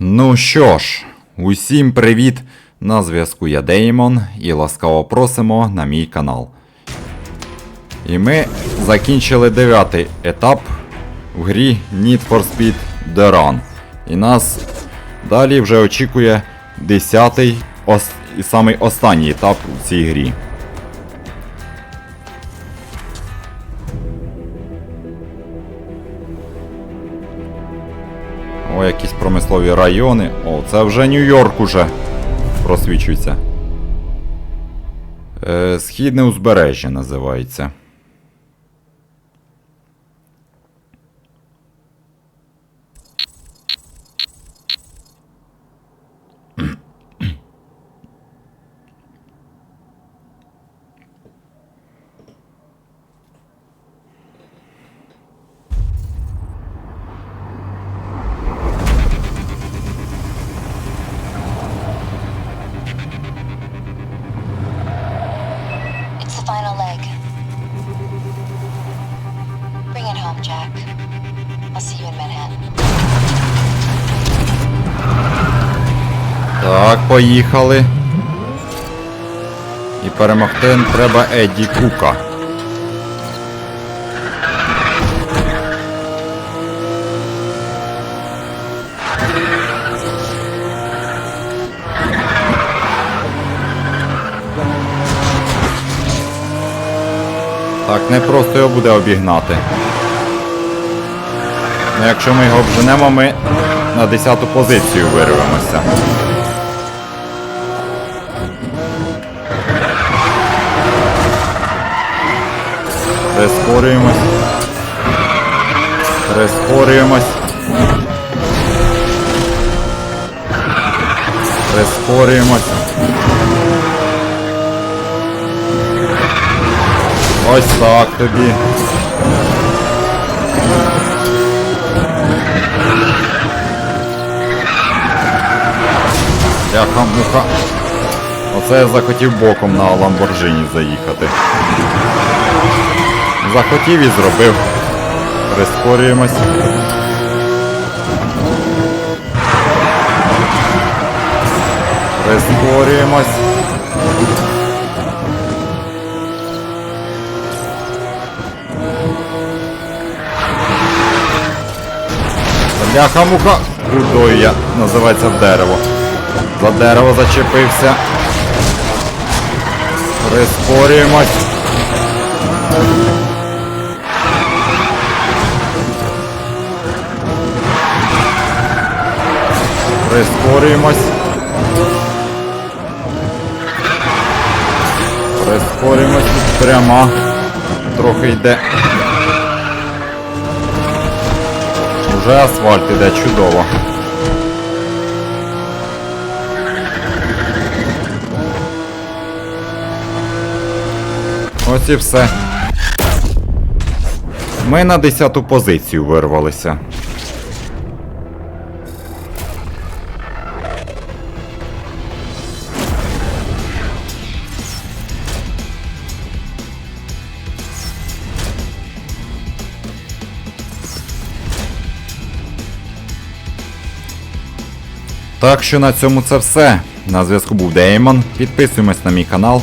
Ну що ж, усім привіт! На зв'язку я Деймон і ласкаво просимо на мій канал. І ми закінчили дев'ятий етап в грі Need for Speed The Run. І нас далі вже очікує десятий ос- і самий останній етап в цій грі. О, якісь промислові райони. О, це вже Нью-Йорк уже просвічується. Е, Східне узбережжя називається. Bring Jack. I'll see you in Manhattan. Так, поїхали. І перемогти треба Едді Кука. Так, не просто його буде обігнати. Ну, якщо ми його обженемо, ми на 10-ту позицію вирвемося. Прискорюємось. Прискорюємось. Прискорюємось. Ось так тобі. Яха муха. Оце я захотів боком на Ламборджині заїхати. Захотів і зробив. Прискорюємось. Прискорюємось. Бляха-муха. Кудою я називається дерево. За дерево зачепився. Прискорюємось. Прискорюємось. Прискорюємось прямо. Трохи йде. Уже асфальт іде чудово. Ось і все. Ми на 10-ту позицію вирвалися. Так що на цьому це все. На зв'язку був Деймон. Підписуємось на мій канал,